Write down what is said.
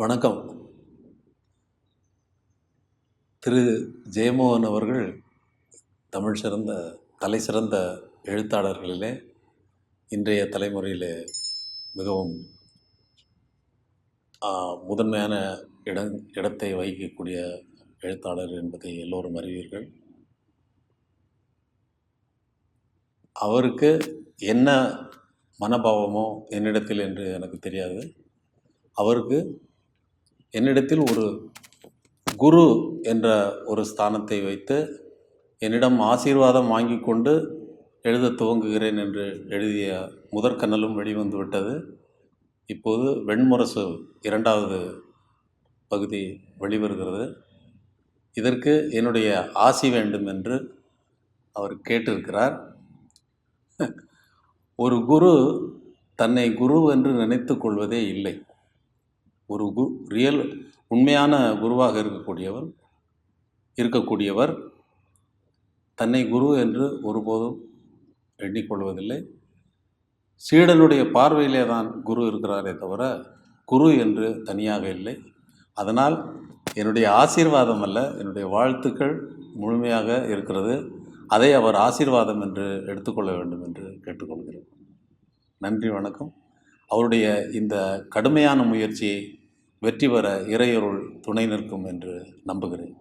வணக்கம். திரு ஜெயமோகன் அவர்கள் தமிழ் சிறந்த தலை சிறந்த எழுத்தாளர்களிலே இன்றைய தலைமுறையிலே மிகவும் முதன்மையான இடம் இடத்தை வகிக்கக்கூடிய எழுத்தாளர் என்பதை எல்லோரும் அறிவீர்கள். அவருக்கு என்ன மனபாவமோ என்னிடத்தில் என்று எனக்கு தெரியாது. அவருக்கு என்னிடத்தில் ஒரு குரு என்ற ஒரு ஸ்தானத்தை வைத்து என்னிடம் ஆசீர்வாதம் வாங்கி கொண்டு எழுத துவங்குகிறேன் என்று எழுதிய முதற்கண்ணலும் வெளிவந்து விட்டது. இப்போது வெண்முரசு இரண்டாவது பகுதி வெளிவருகிறது. இதற்கு என்னுடைய ஆசி வேண்டும் என்று அவர் கேட்டிருக்கிறார். ஒரு குரு தன்னை குரு என்று நினைத்து கொள்வதே இல்லை. ஒரு கு ரியல் உண்மையான குருவாக இருக்கக்கூடியவர் இருக்கக்கூடியவர் தன்னை குரு என்று ஒருபோதும் எண்ணிக்கொள்வதில்லை. சீடனுடைய பார்வையிலே தான் குரு இருக்கிறாரே தவிர குரு என்று தனியாக இல்லை. அதனால் என்னுடைய ஆசீர்வாதம் அல்ல என்னுடைய வாழ்த்துக்கள் முழுமையாக இருக்கிறது. அதை அவர் ஆசீர்வாதம் என்று எடுத்துக்கொள்ள வேண்டும் என்று கேட்டுக்கொள்கிறேன். நன்றி வணக்கம். அவருடைய இந்த கடுமையான முயற்சியை வெற்றி பெற இறையருள் துணை நிற்கும் என்று நம்புகிறேன்.